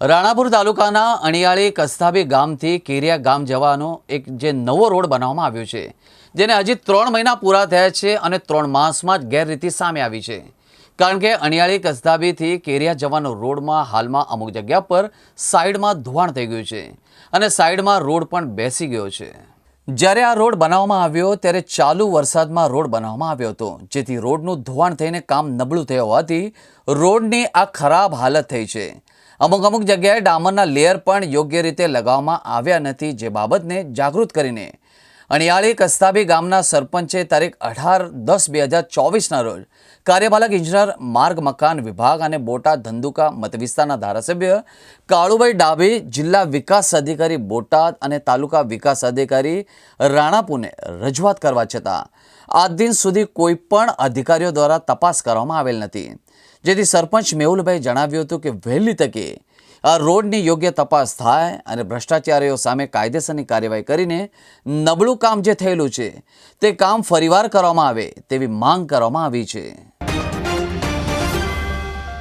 રાણાપુર તાલુકાના અણિયાળી કસ્તાબી ગામથી કેરિયા ગામ જવાનો એક જે નવો રોડ બનાવવામાં આવ્યો છે, જેને હજી ત્રણ મહિના પૂરા થયા છે અને ત્રણ માસમાં જ ગેરરીતિ સામે આવી છે. કારણ કે અણિયાળી કસ્તાબીથી કેરિયા જવાનો રોડમાં હાલમાં અમુક જગ્યા પર સાઈડમાં ધોવાણ થઈ ગયું છે અને સાઈડમાં રોડ પણ બેસી ગયો છે. જ્યારે આ રોડ બનાવવામાં આવ્યો ત્યારે ચાલુ વરસાદમાં રોડ બનાવવામાં આવ્યો હતો, જેથી રોડનું ધોવાણ થઈને કામ નબળું થયું હોવાથી રોડની આ ખરાબ હાલત થઈ છે. અમુક અમુક જગ્યાએ ડામરના લેયર પણ યોગ્ય રીતે લગાવવામાં આવ્યા નથી જે બાબતને જાગૃત કરીને. અણિયાળી કસ્તાબી ગામના સરપંચે તારીખ અઢાર દસ બે હજાર ચોવીસના રોજ કાર્યપાલક ઇજનેર, માર્ગ, મકાન વિભાગ અને બોટાદ ધંધુકા મતવિસ્તારના ધારાસભ્ય કાળુભાઈ ડાભી, જિલ્લા વિકાસ અધિકારી બોટાદ અને તાલુકા વિકાસ અધિકારી રાણાપુરને રજૂઆત કરવા છતાં આજ દિન સુધી કોઈ પણ અધિકારીઓ દ્વારા તપાસ કરવામાં આવેલ નથી. જેથી સરપંચ મેહુલભાઈ જણાવ્યું હતું કે વહેલી તકે આ રોડની યોગ્ય તપાસ થાય અને ભ્રષ્ટાચારીઓ સામે કાયદેસરની કાર્યવાહી કરીને નબળું કામ જે થયેલું છે તે કામ ફરીવાર કરવામાં આવે તેવી માંગ કરવામાં આવી છે.